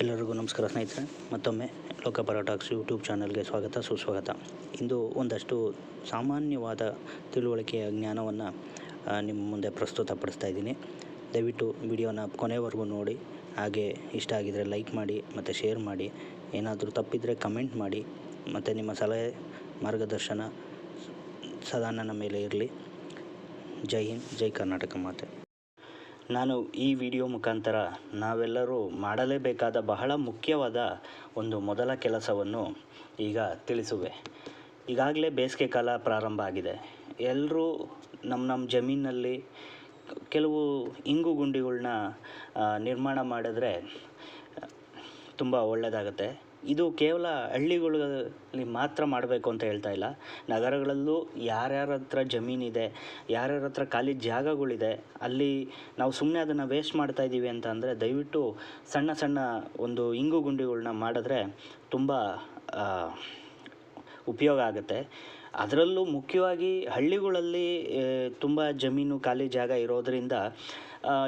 ಎಲ್ಲರಿಗೂ ನಮಸ್ಕಾರ ಸ್ನೇಹಿತರೆ, ಮತ್ತೊಮ್ಮೆ ಲೋಕಪರ ಟಾಕ್ಸ್ ಯೂಟ್ಯೂಬ್ ಚಾನಲ್ಗೆ ಸ್ವಾಗತ, ಸುಸ್ವಾಗತ. ಇಂದು ಒಂದಷ್ಟು ಸಾಮಾನ್ಯವಾದ ತಿಳುವಳಿಕೆಯ ಜ್ಞಾನವನ್ನು ನಿಮ್ಮ ಮುಂದೆ ಪ್ರಸ್ತುತಪಡಿಸ್ತಾ ಇದ್ದೀನಿ. ದಯವಿಟ್ಟು ವಿಡಿಯೋನ ಕೊನೆವರೆಗೂ ನೋಡಿ, ಹಾಗೆ ಇಷ್ಟ ಆಗಿದರೆ ಲೈಕ್ ಮಾಡಿ, ಮತ್ತು ಶೇರ್ ಮಾಡಿ, ಏನಾದರೂ ತಪ್ಪಿದರೆ ಕಮೆಂಟ್ ಮಾಡಿ, ಮತ್ತು ನಿಮ್ಮ ಸಲಹೆ ಮಾರ್ಗದರ್ಶನ ಸದಾ ನನ್ನ ಮೇಲೆ ಇರಲಿ. ಜೈ ಹಿಂದ್, ಜೈ ಕರ್ನಾಟಕ ಮಾತೆ. ನಾನು ಈ ವಿಡಿಯೋ ಮುಖಾಂತರ ನಾವೆಲ್ಲರೂ ಮಾಡಲೇಬೇಕಾದ ಬಹಳ ಮುಖ್ಯವಾದ ಒಂದು ಮೊದಲ ಕೆಲಸವನ್ನು ಈಗ ತಿಳಿಸುವೆ. ಈಗಾಗಲೇ ಬೇಸಿಗೆ ಕಾಲ ಪ್ರಾರಂಭ ಆಗಿದೆ. ಎಲ್ಲರೂ ನಮ್ಮ ನಮ್ಮ ಜಮೀನಲ್ಲಿ ಕೆಲವು ಇಂಗು ಗುಂಡಿಗಳನ್ನ ನಿರ್ಮಾಣ ಮಾಡಿದ್ರೆ ತುಂಬ ಒಳ್ಳೆಯದಾಗತ್ತೆ ಇದು ಕೇವಲ ಹಳ್ಳಿಗಳಲ್ಲಿ ಮಾತ್ರ ಮಾಡಬೇಕು ಅಂತ ಹೇಳ್ತಾ ಇಲ್ಲ. ನಗರಗಳಲ್ಲೂ ಯಾರ್ಯಾರ ಹತ್ರ ಜಮೀನಿದೆ, ಯಾರ್ಯಾರ ಹತ್ರ ಖಾಲಿ ಜಾಗಗಳಿದೆ, ಅಲ್ಲಿ ನಾವು ಸುಮ್ಮನೆ ಅದನ್ನು ವೇಸ್ಟ್ ಮಾಡ್ತಾ ಇದ್ದೀವಿ ಅಂತ ಅಂದರೆ ದಯವಿಟ್ಟು ಸಣ್ಣ ಸಣ್ಣ ಒಂದು ಇಂಗು ಗುಂಡಿಗಳನ್ನ ಮಾಡಿದ್ರೆ ತುಂಬ ಉಪಯೋಗ ಆಗುತ್ತೆ. ಅದರಲ್ಲೂ ಮುಖ್ಯವಾಗಿ ಹಳ್ಳಿಗಳಲ್ಲಿ ತುಂಬ ಜಮೀನು ಖಾಲಿ ಜಾಗ ಇರೋದರಿಂದ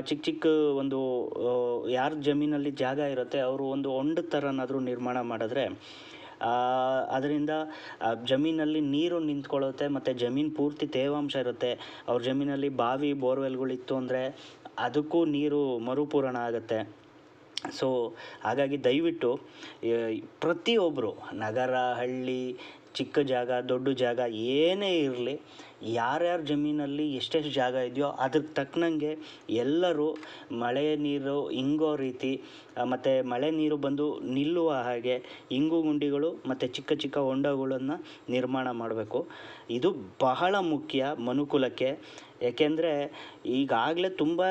ಚಿಕ್ಕ ಚಿಕ್ಕ ಒಂದು ಯಾರ ಜಮೀನಲ್ಲಿ ಜಾಗ ಇರುತ್ತೆ, ಅವರು ಒಂದು ಹೊಂಡ ಥರನಾದರೂ ನಿರ್ಮಾಣ ಮಾಡಿದ್ರೆ ಅದರಿಂದ ಜಮೀನಲ್ಲಿ ನೀರು ನಿಂತ್ಕೊಳ್ಳುತ್ತೆ, ಮತ್ತು ಜಮೀನು ಪೂರ್ತಿ ತೇವಾಂಶ ಇರುತ್ತೆ. ಅವ್ರ ಜಮೀನಲ್ಲಿ ಬಾವಿ ಬೋರ್ವೆಲ್ಗಳಿತ್ತು ಅಂದರೆ, ಅದಕ್ಕೂ ನೀರು ಮರುಪೂರಣ ಆಗುತ್ತೆ. ಸೊ, ಹಾಗಾಗಿ ದಯವಿಟ್ಟು ಪ್ರತಿಯೊಬ್ಬರು ನಗರ, ಹಳ್ಳಿ ಚಿಕ್ಕ ಜಾಗ, ದೊಡ್ಡ ಜಾಗ ಏನೇ ಇರಲಿ, ಯಾರ್ಯಾರ ಜಮೀನಲ್ಲಿ ಎಷ್ಟೆಷ್ಟು ಜಾಗ ಇದೆಯೋ ಅದಕ್ಕೆ ತಕ್ಕನಂಗೆ ಎಲ್ಲರೂ ಮಳೆ ನೀರು ಇಂಗೋ ರೀತಿ ಮತ್ತು ಮಳೆ ನೀರು ಬಂದು ನಿಲ್ಲುವ ಹಾಗೆ ಇಂಗು ಗುಂಡಿಗಳು ಮತ್ತು ಚಿಕ್ಕ ಚಿಕ್ಕ ಹೊಂಡಗಳನ್ನು ನಿರ್ಮಾಣ ಮಾಡಬೇಕು. ಇದು ಬಹಳ ಮುಖ್ಯ ಮನುಕುಲಕ್ಕೆ. ಏಕೆಂದರೆ ಈಗಾಗಲೇ ತುಂಬ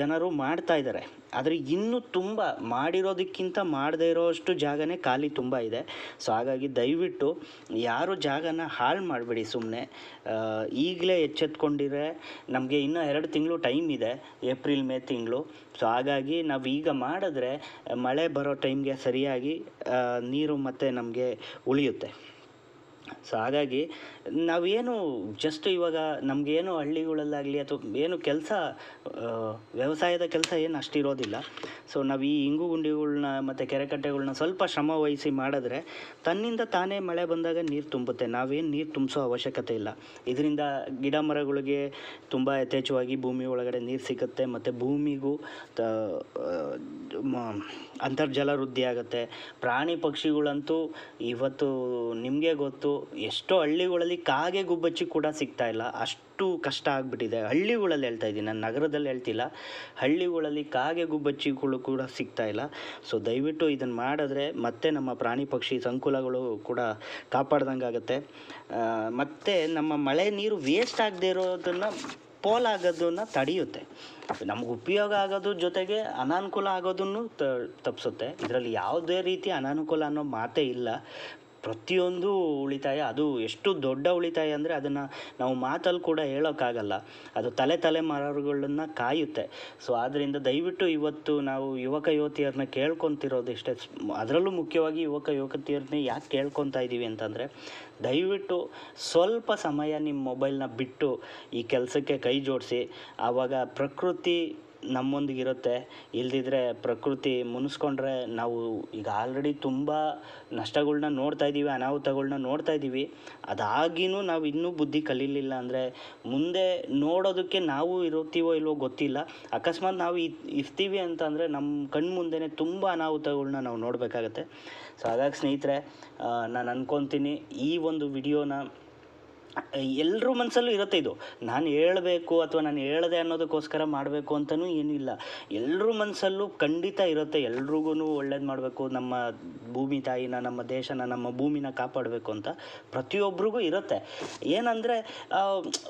ಜನರು ಮಾಡ್ತಾ ಇದ್ದಾರೆ. ಆದರೆ ಇನ್ನೂ ತುಂಬ ಮಾಡಿರೋದಕ್ಕಿಂತ ಮಾಡದೇ ಇರೋಷ್ಟು ಜಾಗನೇ ಖಾಲಿ ತುಂಬ ಇದೆ. ಸೊ ಹಾಗಾಗಿ ದಯವಿಟ್ಟು ಯಾರು ಜಾಗನ ಹಾಳು ಮಾಡಬೇಡಿ ಸುಮ್ಮನೆ ಈಗಲೇ ಎಚ್ಚೆತ್ಕೊಂಡಿದ್ರೆ ನಮಗೆ ಇನ್ನೂ ಎರಡು ತಿಂಗಳು ಟೈಮ್ ಇದೆ, ಏಪ್ರಿಲ್, ಮೇ ತಿಂಗಳು. ಸೊ ಹಾಗಾಗಿ ನಾವು ಈಗ ಮಾಡಿದ್ರೆ ಮಳೆ ಬರೋ ಟೈಮ್ಗೆ ಸರಿಯಾಗಿ ನೀರು ಮತ್ತು ನಮಗೆ ಉಳಿಯುತ್ತೆ. ಸೊ ಹಾಗಾಗಿ ನಾವೇನು ಜಸ್ಟ್ ಇವಾಗ ನಮಗೇನು ಹಳ್ಳಿಗಳಲ್ಲಾಗಲಿ ಅಥವಾ ಏನು ಕೆಲಸ ವ್ಯವಸಾಯದ ಕೆಲಸ ಏನು ಅಷ್ಟಿರೋದಿಲ್ಲ. ಸೊ ನಾವು ಈ ಇಂಗು ಗುಂಡಿಗಳನ್ನ ಮತ್ತು ಕೆರೆಕಟ್ಟೆಗಳನ್ನ ಸ್ವಲ್ಪ ಶ್ರಮ ವಹಿಸಿ ಮಾಡಿದ್ರೆ ತನ್ನಿಂದ ತಾನೇ ಮಳೆ ಬಂದಾಗ ನೀರು ತುಂಬುತ್ತೆ. ನಾವೇನು ನೀರು ತುಂಬಿಸೋ ಅವಶ್ಯಕತೆ ಇಲ್ಲ. ಇದರಿಂದ ಗಿಡ ಮರಗಳಿಗೆ ತುಂಬ ಯಥೇಚ್ಛವಾಗಿ ಭೂಮಿ ಒಳಗಡೆ ನೀರು ಸಿಗುತ್ತೆ ಮತ್ತು ಭೂಮಿಗೂ ತ ಅಂತರ್ಜಲ ವೃದ್ಧಿ ಆಗುತ್ತೆ. ಪ್ರಾಣಿ ಪಕ್ಷಿಗಳಂತೂ ಇವತ್ತು ನಿಮಗೆ ಗೊತ್ತು. ಎಷ್ಟೋ ಹಳ್ಳಿಗಳಲ್ಲಿ ಕಾಗೆ ಗುಬ್ಬಚ್ಚಿ ಕೂಡ ಸಿಗ್ತಾ ಇಲ್ಲ. ಅಷ್ಟು ಕಷ್ಟ ಆಗಿಬಿಟ್ಟಿದೆ. ಹಳ್ಳಿಗಳಲ್ಲಿ ಹೇಳ್ತಾ ಇದ್ದೀನಿ. ನಾನು ನಗರದಲ್ಲಿ ಹೇಳ್ತಿಲ್ಲ. ಹಳ್ಳಿಗಳಲ್ಲಿ ಕಾಗೆ ಗುಬ್ಬಚ್ಚಿಗಳು ಕೂಡ ಸಿಗ್ತಾ ಇಲ್ಲ. ಸೊ ದಯವಿಟ್ಟು ಇದನ್ನು ಮಾಡಿದ್ರೆ ಮತ್ತೆ ನಮ್ಮ ಪ್ರಾಣಿ ಪಕ್ಷಿ ಸಂಕುಲಗಳು ಕೂಡ ಕಾಪಾಡ್ದಂಗೆ ಆಗುತ್ತೆ. ಮತ್ತು ನಮ್ಮ ಮಳೆ ನೀರು ವೇಸ್ಟ್ ಆಗದೆ ಇರೋದನ್ನು ಪೋಲಾಗೋದನ್ನು ತಡೆಯುತ್ತೆ. ನಮ್ಗೆ ಉಪಯೋಗ ಆಗೋದು ಜೊತೆಗೆ ಅನಾನುಕೂಲ ಆಗೋದನ್ನು ತಪ್ಪಿಸುತ್ತೆ ಇದರಲ್ಲಿ ಯಾವುದೇ ರೀತಿ ಅನಾನುಕೂಲ ಅನ್ನೋ ಮಾತೇ ಇಲ್ಲ. ಪ್ರತಿಯೊಂದು ಉಳಿತಾಯ, ಅದು ಎಷ್ಟು ದೊಡ್ಡ ಉಳಿತಾಯ ಅಂದರೆ ಅದನ್ನು ನಾವು ಮಾತಲ್ಲಿ ಕೂಡ ಹೇಳೋಕ್ಕಾಗಲ್ಲ. ಅದು ತಲೆ ತಲೆಮಾರುಗಳನ್ನ ಕಾಯುತ್ತೆ. ಸೊ ಆದ್ದರಿಂದ ದಯವಿಟ್ಟು ಇವತ್ತು ನಾವು ಯುವಕ ಯುವತಿಯರನ್ನ ಕೇಳ್ಕೊತಿರೋದು ಇಷ್ಟೇ. ಅದರಲ್ಲೂ ಮುಖ್ಯವಾಗಿ ಯುವಕ ಯುವತಿಯರನ್ನೇ ಯಾಕೆ ಕೇಳ್ಕೊತಾ ಇದ್ದೀವಿ ಅಂತಂದರೆ, ದಯವಿಟ್ಟು ಸ್ವಲ್ಪ ಸಮಯ ನಿಮ್ಮ ಮೊಬೈಲ್ನ ಬಿಟ್ಟು ಈ ಕೆಲಸಕ್ಕೆ ಕೈ ಜೋಡಿಸಿ. ಆವಾಗ ಪ್ರಕೃತಿ ನಮ್ಮೊಂದಿಗಿರುತ್ತೆ. ಇಲ್ದಿದ್ರೆ ಪ್ರಕೃತಿ ಮುನಿಸ್ಕೊಂಡ್ರೆ ನಾವು ಈಗ ಆಲ್ರೆಡಿ ತುಂಬ ನಷ್ಟಗಳನ್ನ ನೋಡ್ತಾ ಇದ್ದೀವಿ, ಅನಾಹುತಗಳ್ನ ನೋಡ್ತಾ ಇದ್ದೀವಿ. ಅದಾಗಿನೂ ನಾವು ಇನ್ನೂ ಬುದ್ಧಿ ಕಲೀಲಿಲ್ಲ ಅಂದರೆ ಮುಂದೆ ನೋಡೋದಕ್ಕೆ ನಾವು ಇರುತ್ತೀವೋ ಇಲ್ವೋ ಗೊತ್ತಿಲ್ಲ. ಅಕಸ್ಮಾತ್ ನಾವು ಇರ್ತೀವಿ ಇರ್ತೀವಿ ಅಂತಂದರೆ ನಮ್ಮ ಕಣ್ಣು ಮುಂದೆನೇ ತುಂಬ ಅನಾಹುತಗಳ್ನ ನಾವು ನೋಡಬೇಕಾಗತ್ತೆ. ಸೊ ಹಾಗಾಗಿ ಸ್ನೇಹಿತರೆ ನಾನು ಅಂದ್ಕೊತೀನಿ ಈ ಒಂದು ವಿಡಿಯೋನ ಎಲ್ಲರ ಮನಸ್ಸಲ್ಲೂ ಇರುತ್ತೆ ಇದು. ನಾನು ಹೇಳಬೇಕು ಅಥವಾ ನಾನು ಹೇಳದೆ ಅನ್ನೋದಕ್ಕೋಸ್ಕರ ಮಾಡಬೇಕು ಅಂತಲೂ ಏನೂ ಇಲ್ಲ ಎಲ್ಲರೂ ಮನಸ್ಸಲ್ಲೂ ಖಂಡಿತ ಇರುತ್ತೆ. ಎಲ್ರಿಗೂ ಒಳ್ಳೇದು ಮಾಡಬೇಕು. ನಮ್ಮ ಭೂಮಿ ತಾಯಿನ, ನಮ್ಮ ದೇಶನ, ನಮ್ಮ ಭೂಮಿನ ಕಾಪಾಡಬೇಕು ಅಂತ ಪ್ರತಿಯೊಬ್ಬರಿಗೂ ಇರುತ್ತೆ. ಏನಂದರೆ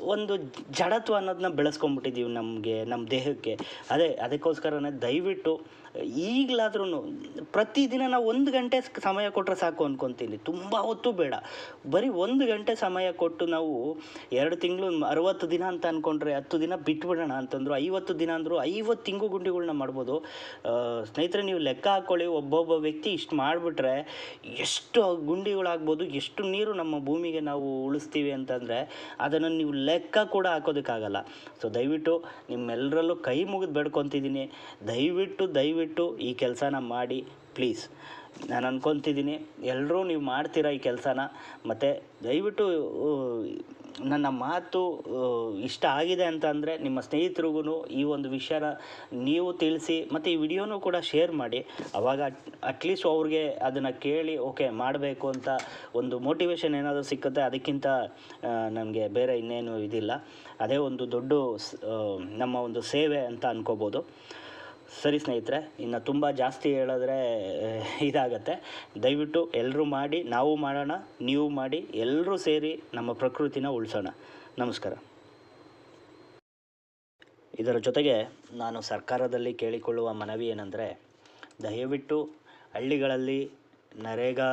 ಒಂದು ಜಡತ್ವ ಅನ್ನೋದನ್ನ ಬೆಳೆಸ್ಕೊಂಡ್ಬಿಟ್ಟಿದ್ದೀವಿ ನಮಗೆ ನಮ್ಮ ದೇಹಕ್ಕೆ. ಅದೇ, ಅದಕ್ಕೋಸ್ಕರನೇ ದಯವಿಟ್ಟು ಈಗಲಾದ್ರೂ ಪ್ರತಿದಿನ ನಾವು ಒಂದು ಗಂಟೆ ಸಮಯ ಕೊಟ್ಟರೆ ಸಾಕು ಅನ್ಕೊತೀನಿ ತುಂಬ ಹೊತ್ತು ಬೇಡ. ಬರೀ ಒಂದು ಗಂಟೆ ಸಮಯ ಕೊಟ್ಟು ನಾವು ಎರಡು ತಿಂಗಳು ಅರವತ್ತು ದಿನ ಅಂತ ಅಂದ್ಕೊಂಡ್ರೆ ಹತ್ತು ದಿನ ಬಿಟ್ಬಿಡೋಣ ಅಂತಂದ್ರು, ಐವತ್ತು ದಿನ ಅಂದರು, ಐವತ್ತು ತಿಂಗು ಗುಂಡಿಗಳನ್ನ ಮಾಡ್ಬೋದು. ಸ್ನೇಹಿತರೆ, ನೀವು ಲೆಕ್ಕ ಹಾಕ್ಕೊಳ್ಳಿ ಒಬ್ಬೊಬ್ಬ ವ್ಯಕ್ತಿ ಇಷ್ಟು ಮಾಡಿಬಿಟ್ರೆ ಎಷ್ಟು ಗುಂಡಿಗಳಾಗ್ಬೋದು, ಎಷ್ಟು ನೀರು ನಮ್ಮ ಭೂಮಿಗೆ ನಾವು ಉಳಿಸ್ತೀವಿ ಅಂತಂದರೆ ಅದನ್ನು ನೀವು ಲೆಕ್ಕ ಕೂಡ ಹಾಕೋದಕ್ಕಾಗಲ್ಲ. ಸೊ ದಯವಿಟ್ಟು ನಿಮ್ಮೆಲ್ಲರಲ್ಲೂ ಕೈ ಮುಗಿದು ಬೇಡ್ಕೊತಿದ್ದೀನಿ. ದಯವಿಟ್ಟು ದಯವಿಟ್ಟು ಈ ಕೆಲಸನ ಮಾಡಿ ಪ್ಲೀಸ್ ನಾನು ಅಂದ್ಕೊತಿದ್ದೀನಿ ಎಲ್ಲರೂ ನೀವು ಮಾಡ್ತೀರಾ ಈ ಕೆಲಸನ? ಮತ್ತು ದಯವಿಟ್ಟು ನನ್ನ ಮಾತು ಇಷ್ಟ ಆಗಿದೆ ಅಂತ ಅಂದರೆ ನಿಮ್ಮ ಸ್ನೇಹಿತರಿಗೂ ಈ ಒಂದು ವಿಷಯನ ನೀವು ತಿಳಿಸಿ, ಮತ್ತು ಈ ವಿಡಿಯೋನೂ ಕೂಡ ಶೇರ್ ಮಾಡಿ. ಅವಾಗ ಅಟ್ಲೀಸ್ಟ್ ಅವ್ರಿಗೆ ಅದನ್ನು ಕೇಳಿ, ಓಕೆ, ಮಾಡಬೇಕು ಅಂತ ಒಂದು ಮೋಟಿವೇಶನ್ ಏನಾದರೂ ಸಿಕ್ಕುತ್ತೆ, ಅದಕ್ಕಿಂತ ನನಗೆ ಬೇರೆ ಇನ್ನೇನು ಇದಿಲ್ಲ. ಅದೇ ಒಂದು ದೊಡ್ಡ ನಮ್ಮ ಒಂದು ಸೇವೆ ಅಂತ ಅನ್ಕೋಬೋದು. ಸರಿ ಸ್ನೇಹಿತರೆ, ಇನ್ನು ತುಂಬ ಜಾಸ್ತಿ ಹೇಳಿದ್ರೆ ಇದಾಗತ್ತೆ. ದಯವಿಟ್ಟು ಎಲ್ಲರೂ ಮಾಡಿ, ನಾವು ಮಾಡೋಣ, ನೀವು ಮಾಡಿ ಎಲ್ಲರೂ ಸೇರಿ ನಮ್ಮ ಪ್ರಕೃತಿನ ಉಳಿಸೋಣ. ನಮಸ್ಕಾರ. ಇದರ ಜೊತೆಗೆ ನಾನು ಸರ್ಕಾರದಲ್ಲಿ ಕೇಳಿಕೊಳ್ಳುವ ಮನವಿ ಏನಂದರೆ, ದಯವಿಟ್ಟು ಹಳ್ಳಿಗಳಲ್ಲಿ ನರೇಗಾ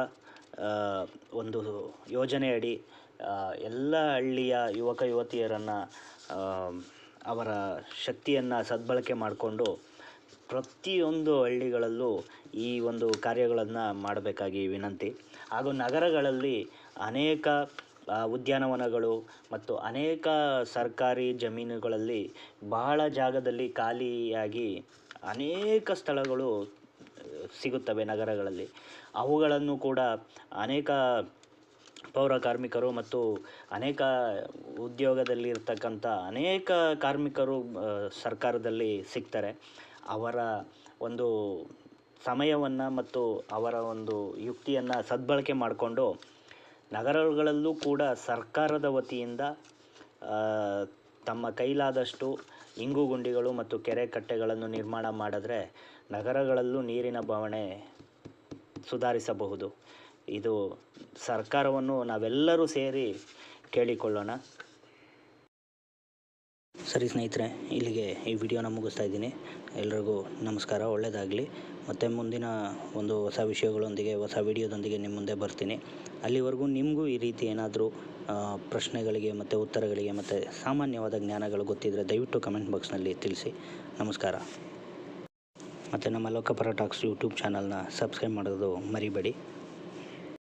ಒಂದು ಯೋಜನೆಯಡಿ ಅಡಿ ಎಲ್ಲ ಹಳ್ಳಿಯ ಯುವಕ ಯುವತಿಯರನ್ನು ಅವರ ಶಕ್ತಿಯನ್ನು ಸದ್ಬಳಕೆ ಮಾಡಿಕೊಂಡು ಪ್ರತಿಯೊಂದು ಹಳ್ಳಿಗಳಲ್ಲೂ ಈ ಒಂದು ಕಾರ್ಯಗಳನ್ನು ಮಾಡಬೇಕಾಗಿ ವಿನಂತಿ. ಹಾಗೂ ನಗರಗಳಲ್ಲಿ ಅನೇಕ ಉದ್ಯಾನವನಗಳು ಮತ್ತು ಅನೇಕ ಸರ್ಕಾರಿ ಜಮೀನುಗಳಲ್ಲಿ ಬಹಳ ಜಾಗದಲ್ಲಿ ಖಾಲಿಯಾಗಿ ಅನೇಕ ಸ್ಥಳಗಳು ಸಿಗುತ್ತವೆ ನಗರಗಳಲ್ಲಿ. ಅವುಗಳನ್ನು ಕೂಡ ಅನೇಕ ಪೌರ ಕಾರ್ಮಿಕರು ಮತ್ತು ಅನೇಕ ಉದ್ಯೋಗದಲ್ಲಿರ್ತಕ್ಕಂಥ ಅನೇಕ ಕಾರ್ಮಿಕರು ಸರ್ಕಾರದಲ್ಲಿ ಸಿಗ್ತಾರೆ. ಅವರ ಒಂದು ಸಮಯವನ್ನು ಮತ್ತು ಅವರ ಒಂದು ಯುಕ್ತಿಯನ್ನು ಸದ್ಬಳಕೆ ಮಾಡಿಕೊಂಡು ನಗರಗಳಲ್ಲೂ ಕೂಡ ಸರ್ಕಾರದ ವತಿಯಿಂದ ತಮ್ಮ ಕೈಲಾದಷ್ಟು ಇಂಗು ಗುಂಡಿಗಳು ಮತ್ತು ಕೆರೆ ಕಟ್ಟೆಗಳನ್ನು ನಿರ್ಮಾಣ ಮಾಡಿದ್ರೆ ನಗರಗಳಲ್ಲೂ ನೀರಿನ ಬವಣೆ ಸುಧಾರಿಸಬಹುದು. ಇದು ಸರ್ಕಾರವನ್ನು ನಾವೆಲ್ಲರೂ ಸೇರಿ ಕೇಳಿಕೊಳ್ಳೋಣ. ಸರಿ ಸ್ನೇಹಿತರೆ, ಇಲ್ಲಿಗೆ ಈ ವಿಡಿಯೋನ ಮುಗಿಸ್ತಾ ಇದ್ದೀನಿ. ಎಲ್ರಿಗೂ ನಮಸ್ಕಾರ ಒಳ್ಳೆಯದಾಗಲಿ ಮತ್ತು ಮುಂದಿನ ಒಂದು ಹೊಸ ವಿಷಯಗಳೊಂದಿಗೆ, ಹೊಸ ವಿಡಿಯೋದೊಂದಿಗೆ ನಿಮ್ಮ ಮುಂದೆ ಬರ್ತೀನಿ. ಅಲ್ಲಿವರೆಗೂ ನಿಮಗೂ ಈ ರೀತಿ ಏನಾದರೂ ಪ್ರಶ್ನೆಗಳಿಗೆ ಮತ್ತು ಉತ್ತರಗಳಿಗೆ ಮತ್ತು ಸಾಮಾನ್ಯವಾದ ಜ್ಞಾನಗಳು ಗೊತ್ತಿದ್ದರೆ ದಯವಿಟ್ಟು ಕಮೆಂಟ್ ಬಾಕ್ಸ್ನಲ್ಲಿ ತಿಳಿಸಿ. ನಮಸ್ಕಾರ. ಮತ್ತು ನಮ್ಮ ಲೋಕಪರ ಟಾಕ್ಸ್ ಯೂಟ್ಯೂಬ್ ಚಾನಲ್ನ ಸಬ್ಸ್ಕ್ರೈಬ್ ಮಾಡೋದು ಮರಿಬೇಡಿ.